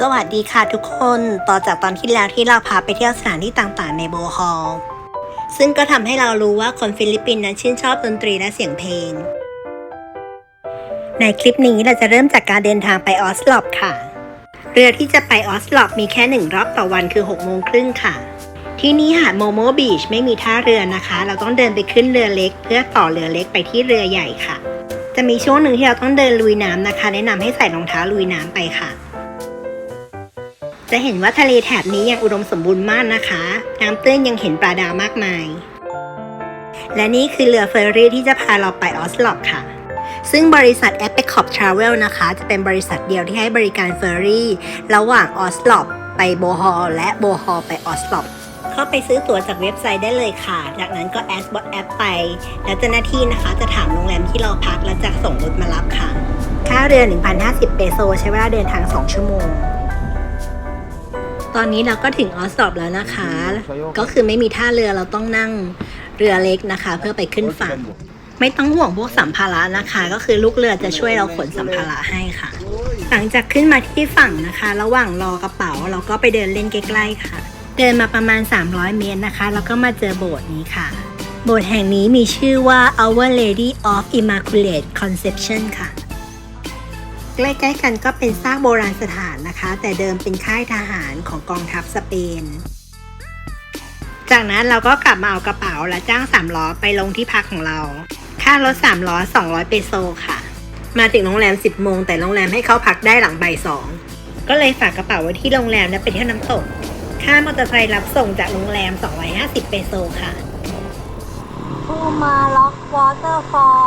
สวัสดีค่ะทุกคน ต่อจากตอนที่แล้วที่เราพาไปเที่ยวสถานที่ต่างๆ ในโบฮอลซึ่งก็ทำให้เรารู้ว่าคนฟิลิปปินส์นั้นชื่นชอบดนตรีและเสียงเพลง ในคลิปนี้เราจะเริ่มจากการเดินทางไปออสลอบค่ะ เรือที่จะไปออสลอบมีแค่หนึ่งรอบต่อวันคือ6โมงครึ่งค่ะ ที่นี่หาดโมโมบีชไม่มีท่าเรือนะคะ เราต้องเดินไปขึ้นเรือเล็ก เพื่อต่อเรือเล็กไปที่เรือใหญ่ค่ะ จะมีช่วงหนึ่งที่เราต้องเดินลุยน้ำนะคะ แนะนำให้ใส่รองเท้าลุยน้ำไปค่ะ จะเห็นว่าทะเลแถบนี้ยังอุดมสมบูรณ์มากนะคะ น้ำตื้นยังเห็นปลาดาวมากมาย และนี่คือเรือเฟอร์รี่ที่จะพาเราไปออสลอค่ะ ซึ่งบริษัท e p i c o p Travel นะคะ จะเป็นบริษัทเดียวที่ให้บริการเฟอร์รี่ ระหว่างออสลอไปโบฮอลและโบฮอลไปออสลอเข้าไปซื้อตั๋วจากเว็บไซต์ได้เลยค่ะ จากนั้นก็แอดบอทแอปไป แล้วเจ้าหน้าที่นะคะจะถามโรงแรมที่เราพักและจะส่งรถมารับค่ะ ค่าเรือ 1,050 เปโซ ใช้เวลาเดินทาง 2 ชั่วโมง ตอนนี้เราก็ถึงออสอบแล้วนะคะ ก็คือไม่มีท่าเรือเราต้องนั่งเรือเล็กนะคะ เพื่อไปขึ้นฝั่ง ไม่ต้องห่วงพวกสัมภาระนะคะ ก็คือลูกเรือจะช่วยเราขนสัมภาระให้ค่ะ หลังจากขึ้นมาที่ฝั่งนะคะ ระหว่างรอกระเป๋าเราก็ไปเดินเล่นใกล้ๆค่ะ เดินมาประมาณ 300 เมตรนะคะ แล้วก็มาเจอโบสถ์นี้ค่ะ โบสถ์แห่งนี้มีชื่อว่า Our Lady of Immaculate Conception ค่ะ ใกล้ๆกันก็เป็นซากโบราณสถานนะคะ แต่เดิมเป็นค่ายทหารของกองทัพสเปน จากนั้นเราก็กลับมาเอากระเป๋าและจ้างสามล้อไปลงที่พักของเรา ค่ารถสามล้อ 200 เปโซค่ะ มาถึงโรงแรม 10 โมง แต่โรงแรมให้เข้าพักได้หลังบ่ายสองก็เลยฝากกระเป๋าไว้ที่โรงแรมและไปเที่ยวน้ำตก ค่ามอเตอร์ไซค์รับส่งจากโรงแรม 250 เปโซค่ะทูมาล็อกวอเตอร์ฟอล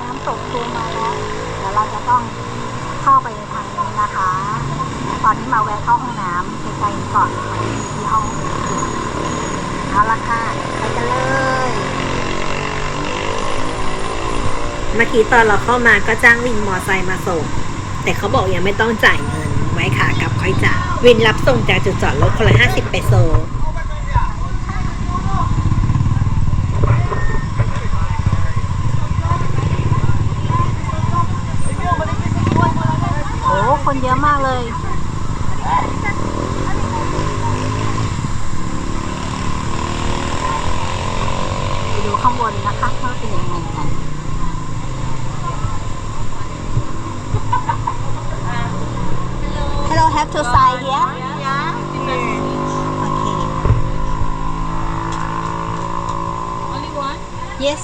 น้ำตกทูมาล็อกเดี๋ยวเราจะต้อง เข้าไปในทางนี้นะคะ ตอนนี้มาแวะเข้าห้องน้ำใกลๆก่อนที่ห้องเอาละค่ะไปกันเลย เมื่อกี้ตอนเราเข้ามาก็จ้างวินมอไซค์มาส่ง แต่เขาบอกยังไม่ต้องจ่ายเงิน ไว้ขากลับค่อยจ่ายวินรับส่งจากจุดจอดรถคนละ50เปโซ โอ้คนเยอะมากเลย ไปดู ข้างบนนะคะว่าเป็นยังไงกัน Hello have to sign here Okay Only one? Yes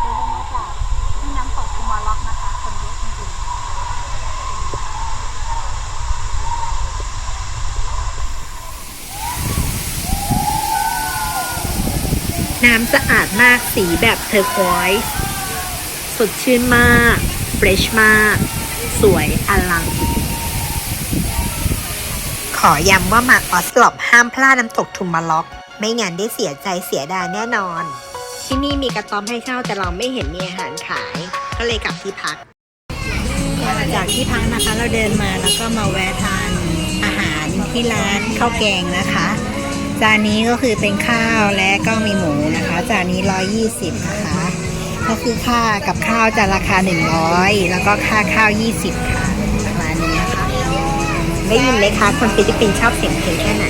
เดินมาจากที่น้ำตกกุมาล็อกนะคะ คนเยอะจริงๆ น้ำสะอาดมากสีแบบเทอร์ควอยส์สดชื่นมากเฟรชมาก สวยอลัง ขอย้ำว่ามาออสลอบห้ามพลาดน้ำตกทุมมาล็อก ไม่งั้นได้เสียใจเสียดายแน่นอน ที่นี่มีกระต๊อบให้เช่าแต่เราไม่เห็นมีอาหารขาย ก็เลยกลับที่พัก จากที่พักนะคะเราเดินมาแล้วก็มาแวะทานอาหารที่ร้านข้าวแกงนะคะ จานนี้ก็คือเป็นข้าวและก็มีหมูนะคะ จานนี้ 120 นะคะ ก็คือค่ากับข้าวจะราคา 100 แล้วก็ค่าข้าว 20 ค่ะประมาณนี้นะคะได้ยินไหมคะคนฟิลิปปินส์ชอบเสียงเพลงแค่ไหน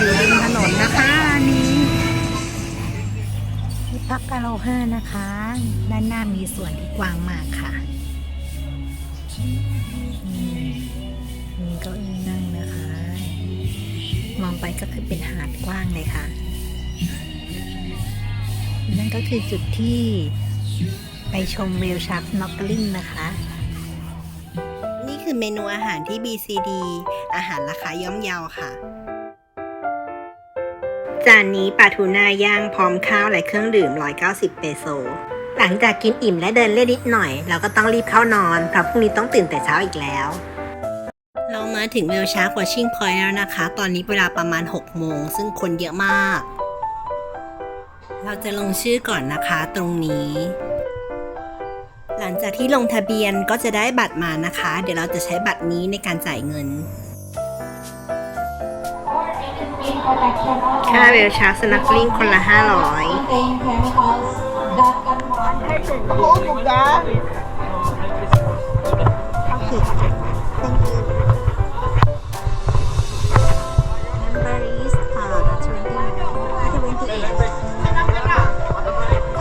อยู่ริมถนนนะคะนี้ที่พักกาโลห้านะคะ ด้านหน้ามีส่วนที่กว้างมากค่ะนี่มีเก้าอี้นั่งน มองไปก็คือเป็นหาดกว้างเลยค่ะ นั่นก็คือจุดที่ไปชมเวลชักน็อกลิงนะคะ นี่คือเมนูอาหารที่ BCD อาหารราคาย่อมเยาค่ะ จานนี้ปลาทูน่าย่างพร้อมข้าวและเครื่องดื่ม 190 เปโซ หลังจากกินอิ่มและเดินเล่นนิดหน่อย เราก็ต้องรีบเข้านอนเพราะพรุ่งนี้ต้องตื่นแต่เช้าอีกแล้ว มาถึงเวลชาร์กวอชิ่งพอยต์แล้วนะคะ ตอนนี้เวลาประมาณ 6 โมง ซึ่งคนเยอะมาก เราจะลงชื่อก่อนนะคะตรงนี้ หลังจากที่ลงทะเบียนก็จะได้บัตรมานะคะ เดี๋ยวเราจะใช้บัตรนี้ในการจ่ายเงิน ค่าเวลชาร์กสนักลิงคนละ 500 Contain chemicals that can harm โอ้ถูกจ้า Okay. Thank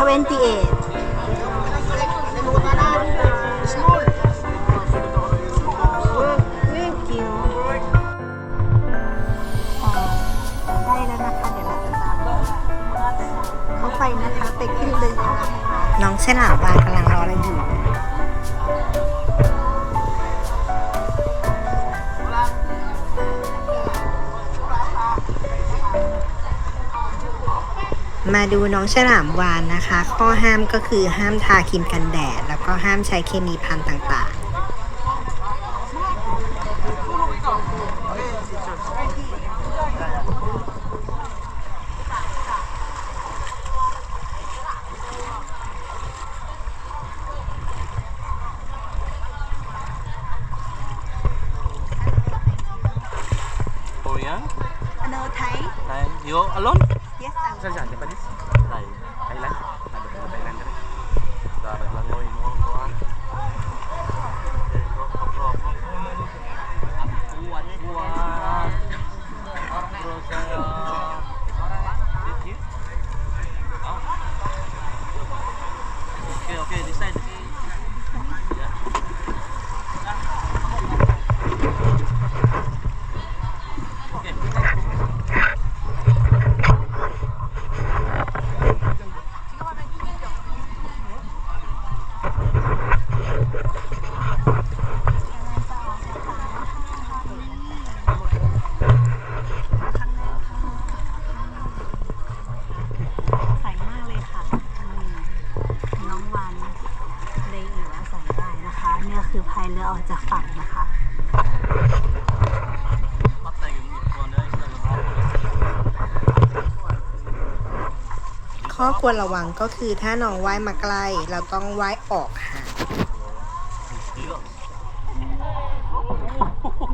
78. มาดูน้องฉลามวานนะคะ ข้อห้ามก็คือห้ามทาครีมกันแดด แล้วก็ห้ามใช้เคมีพันต่างๆ Korean? No Thai Thai. You alone? รือออกจากฝั่งนะคะ Patay yung kuwan na isa lang ako. ข้อควรระวังก็คือถ้าน้องว่ายมาใกล้เราต้องว่ายออกห่าง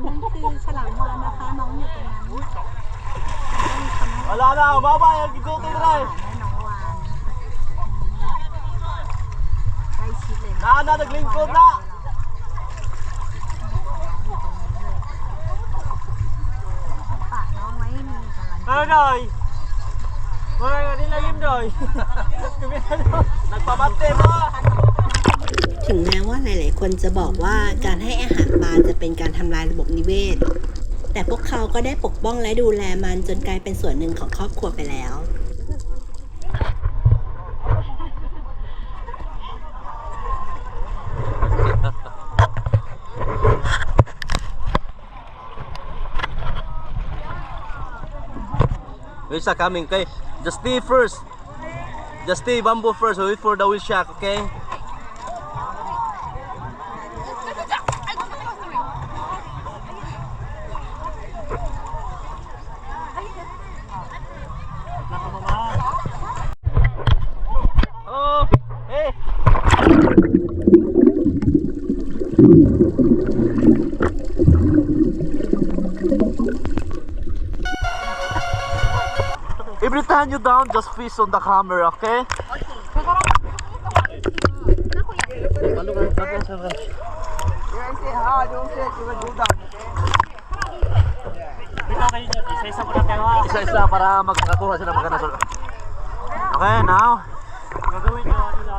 นั่นคือฉลามวาฬนะคะ น้องอยู่ตรงนั้น Wala na, baba yung gigutin na rin. แม่น้องวานใกล้ชิดเลย Na, na, naglingkod na. ฝากน้องไว้มี กำลังใจ Ano doy? Mga nga nila yun doy. Nagpabante mo. ถึงแม้ว่าหลาย ๆ คนจะบอกว่าการให้อาหารปลาจะเป็นการทำลายระบบนิเวศ แต่พวกเขาก็ได้ปกป้องและดูแลมันจนกลายเป็นส่วนหนึ่งของครอบครัวไปแล้ว Where's the coming? Okay, just stay first. Just stay bamboo first. Wait for the wheel shock, okay? Every time you down, just fish on the camera, okay? Isa-isa para magkakuha sila maganda. Okay, now.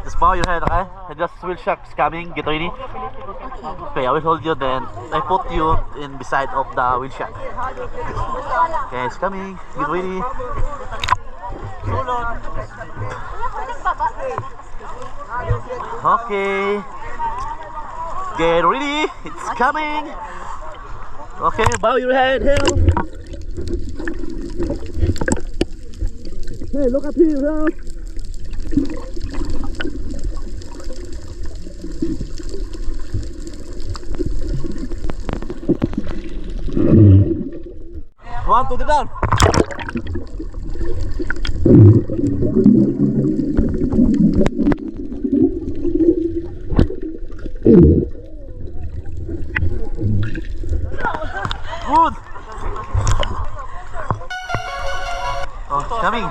Just bow your head, okay? And just wheel shock's coming. Get ready. Okay, I will hold you then. I put you in beside of the wheel shock. Okay, it's coming. Get ready. Okay. Get ready. It's coming. Okay, bow your head. Help. Hey, look up here. Help. One to the down. Oh, it's coming.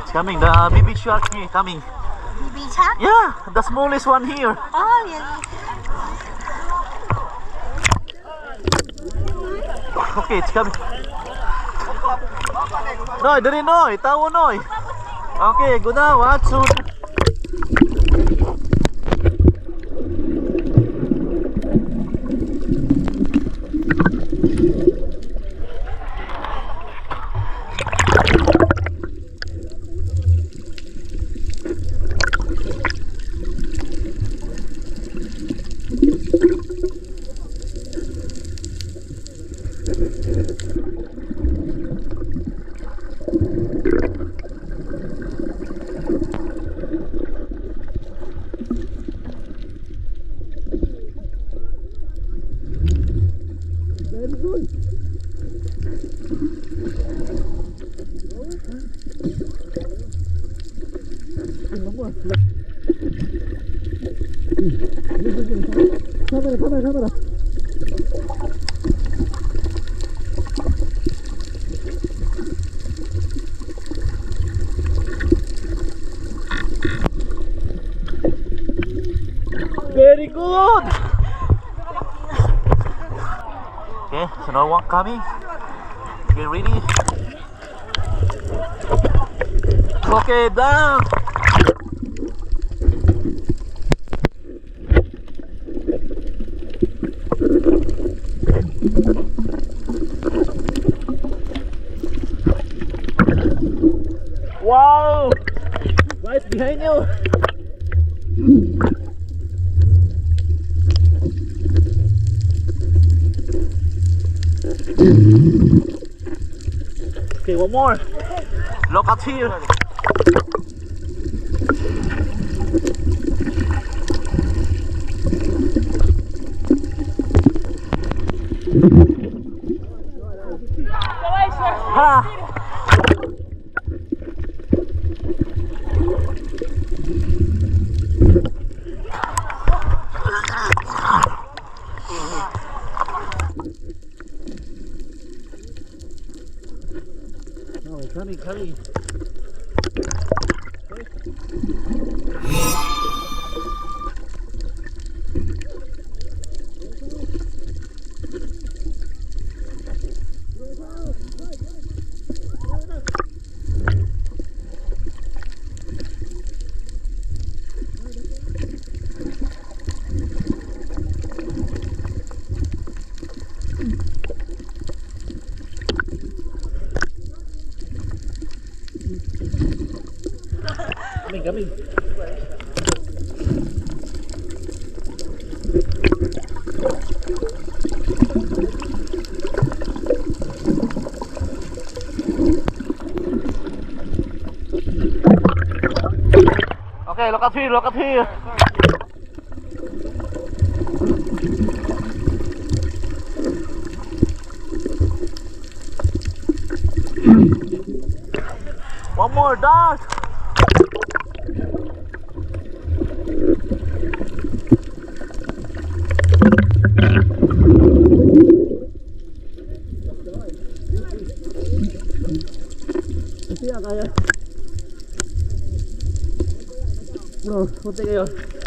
It's coming. The uh, BB baby shark here coming. BB shark? Yeah, the smallest one here. Oh, yeah. Okay, it's coming. Noi, dari noi, tahu noi. Oke, guna watsu. Very good. Okay, so another one coming. Get ready. Okay, down. Wow! Right behind you. Okay, one more. Look up here. 你看你 Okay, look at here, look at here. One more dart. 我这个有。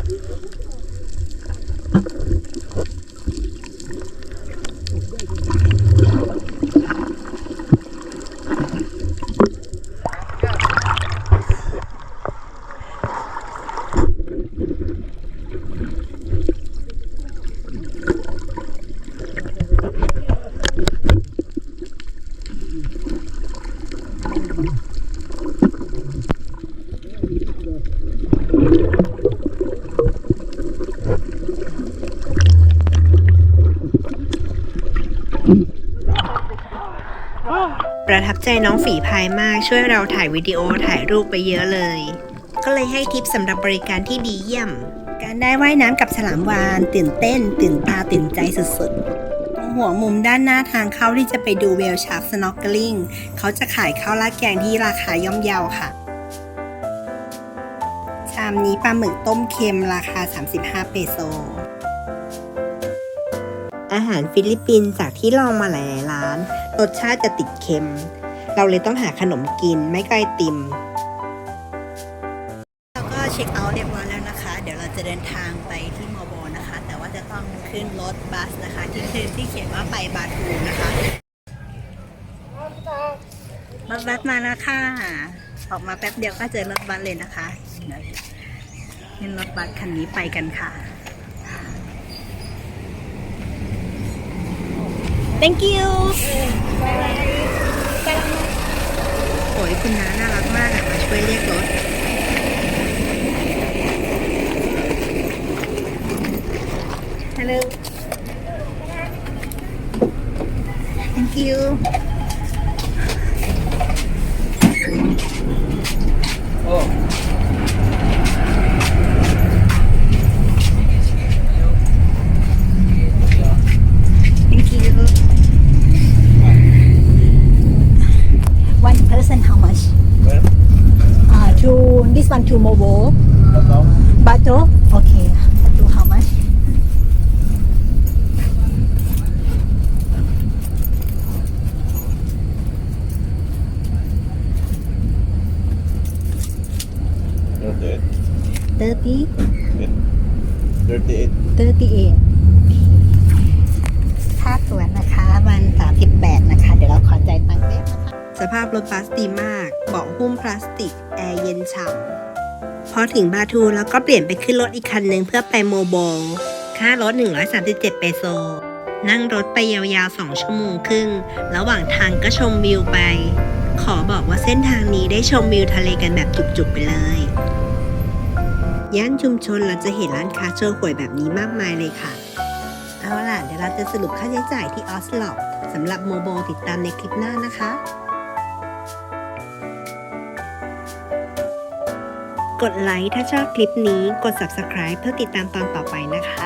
ประทับใจน้องฝีพายมากช่วยเราถ่ายวิดีโอถ่ายรูปไปเยอะเลย ก็เลยให้ทิปสำหรับบริการที่ดีเยี่ยม การได้ว่ายน้ำกับฉลามวาน ตื่นเต้น ตื่นตาตื่นใจสุดๆตรงหัวมุมด้านหน้าทางเข้าที่จะไปดูเวลชาร์กสโนว์กลิงเขาจะขายข้าวราดแกงที่ราคาย่อมเยาค่ะชามนี้ปลาหมึกต้มเค็มราคา 35 เปโซ อาหารฟิลิปปินส์จากที่ลองมาหลายๆร้าน รสชาติจะติดเค็ม เราเลยต้องหาขนมกินไม่ก็ไอติมเราก็เช็คเอาท์เรียบร้อยแล้วนะคะ เดี๋ยวเราจะเดินทางไปที่มอบอนะคะ แต่ว่าจะต้องขึ้นรถบัสนะคะ ที่คือที่เขียนว่าไปบาทูนะคะรถบัสมาแล้วค่ะ ออกมาแป๊บเดียวก็เจอรถบัสเลยนะคะเดี๋ยวขึ้นรถบัสคันนี้ไปกันค่ะ thank you โอ้ยคุณน้าน่ารักมากอะมาช่วยเรียกรถ Hello. Thank you. Thank you. One person, how much? Uh, to this one to Mobo. Bato? Okay. Bato, how much? Okay. Thirty. Thirty-eight. 38ค่าตั๋วนะคะวัน38 นะคะ เดี๋ยวเราขอจ่ายตังค์แป๊บนะคะสภาพรถบัสดีมาก เบาะหุ้มพลาสติก แอร์เย็นฉ่ำ พอถึงบาทูแล้วก็เปลี่ยนไปขึ้นรถอีกคันหนึ่งเพื่อไปโมโบค่ารถ 137 เปโซ นั่งรถไปยาวๆ 2 ชั่วโมงครึ่ง ระหว่างทางก็ชมวิวไป ขอบอกว่าเส้นทางนี้ได้ชมวิวทะเลกันแบบจุกๆไปเลย ย่านชุมชนเราจะเห็นร้านค้าโชว์หวยแบบนี้มากมายเลยค่ะ เอาล่ะ เดี๋ยวเราจะสรุปค่าใช้จ่ายที่ออสลอปสำหรับโมโบติดตามในคลิปหน้านะคะ ดไลค์ถ้าชอบคลิปนี้ กด subscribe เพื่อติดตามตอนต่อไปนะคะ